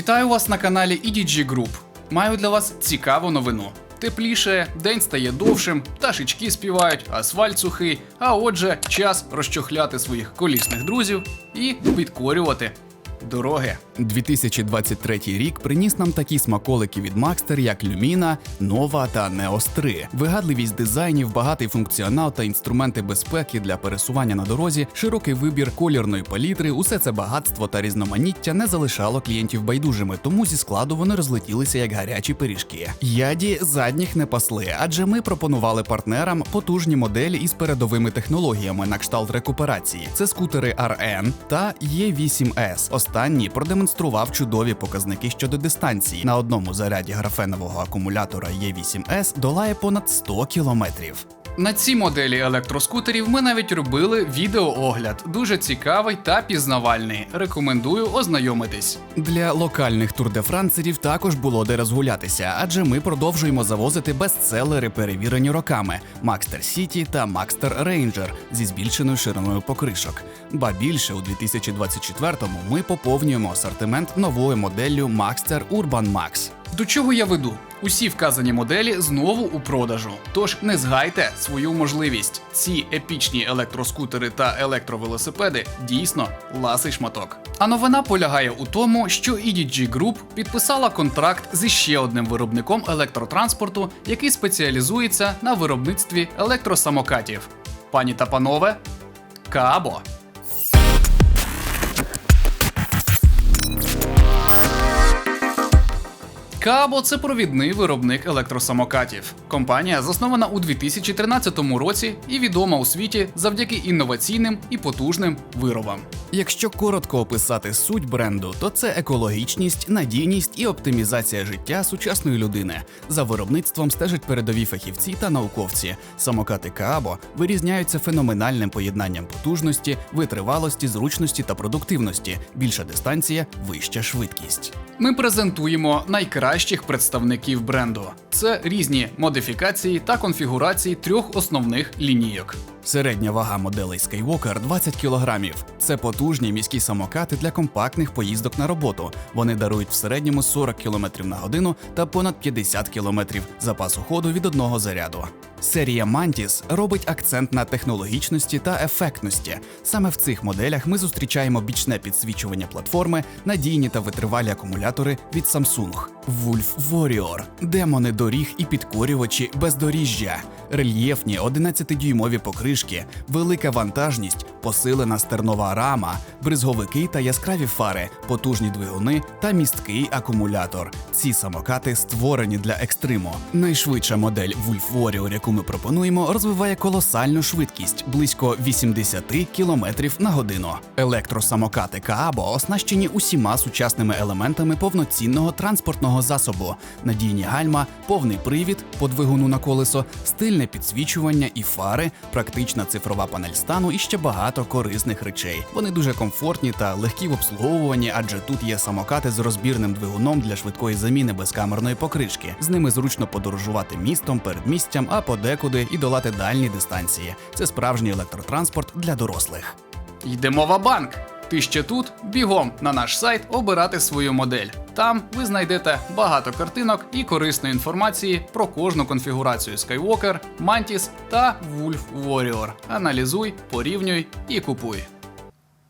Вітаю вас на каналі EDG Group. Маю для вас цікаву новину. Тепліше, день стає довшим, пташечки співають, асфальт сухий. А отже, час розчохляти своїх колісних друзів і підкорювати дороги. 2023 рік приніс нам такі смаколики від Maxter, як Lumina, Nova та 3. Вигадливість дизайнів, багатий функціонал та інструменти безпеки для пересування на дорозі, широкий вибір колірної палітри, усе це багатство та різноманіття не залишало клієнтів байдужими, тому зі складу вони розлетілися як гарячі пиріжки. Яді задніх не пасли, адже ми пропонували партнерам потужні моделі із передовими технологіями на кшталт рекуперації. Це скутери RN та E8S. Останній продемонстрував чудові показники щодо дистанції. На одному заряді графенового акумулятора Е8С долає понад 100 кілометрів. На ці моделі електроскутерів ми навіть робили відеоогляд. Дуже цікавий та пізнавальний. Рекомендую ознайомитись. Для локальних турдефранцерів також було де розгулятися, адже ми продовжуємо завозити бестселери, перевірені роками Maxter City та Maxter Ranger зі збільшеною шириною покришок. Ба більше у 2024-му ми поповнюємо асортимент новою моделлю Maxter Urban Max. До чого я веду? Усі вказані моделі знову у продажу. Тож не згайте свою можливість. Ці епічні електроскутери та електровелосипеди дійсно ласий шматок. А новина полягає у тому, що EDG Group підписала контракт зі ще одним виробником електротранспорту, який спеціалізується на виробництві електросамокатів. Пані та панове, Каабо. Кабо це провідний виробник електросамокатів. Компанія заснована у 2013 році і відома у світі завдяки інноваційним і потужним виробам. Якщо коротко описати суть бренду, то це екологічність, надійність і оптимізація життя сучасної людини. За виробництвом стежать передові фахівці та науковці. Самокати Каабо вирізняються феноменальним поєднанням потужності, витривалості, зручності та продуктивності. Більша дистанція, вища швидкість. Ми презентуємо найкращих представників бренду. Це різні модифікації та конфігурації трьох основних лінійок. Середня вага моделей Skywalker 20 кг. Це потужні міські самокати для компактних поїздок на роботу. Вони дарують в середньому 40 км на годину та понад 50 км запасу ходу від одного заряду. Серія Mantis робить акцент на технологічності та ефектності. Саме в цих моделях ми зустрічаємо бічне підсвічування платформи, надійні та витривалі акумулятори від Samsung. Wolf Warrior – демони доріг і підкорювачі бездоріжжя, рельєфні 11-дюймові покришки, велика вантажність, посилена стернова рама, бризговики та яскраві фари, потужні двигуни та місткий акумулятор. Ці самокати створені для екстриму. Найшвидша модель Wolf Warrior, яку ми пропонуємо, розвиває колосальну швидкість близько 80 км на годину. Електросамокати Каабо оснащені усіма сучасними елементами повноцінного транспортного засобу: надійні гальма, повний привід по двигуну на колесо, стильне підсвічування і фари, практична цифрова панель стану і ще багато корисних речей. Вони дуже комфортні та легкі в обслуговуванні, адже тут є самокати з розбірним двигуном для швидкої заміни безкамерної покришки. З ними зручно подорожувати містом, передмістям, а подекуди і долати дальні дистанції. Це справжній електротранспорт для дорослих. Йдемо в банк. Ти ще тут? Бігом на наш сайт обирати свою модель. Там ви знайдете багато картинок і корисної інформації про кожну конфігурацію Skywalker, Mantis та Wolf Warrior. Аналізуй, порівнюй і купуй.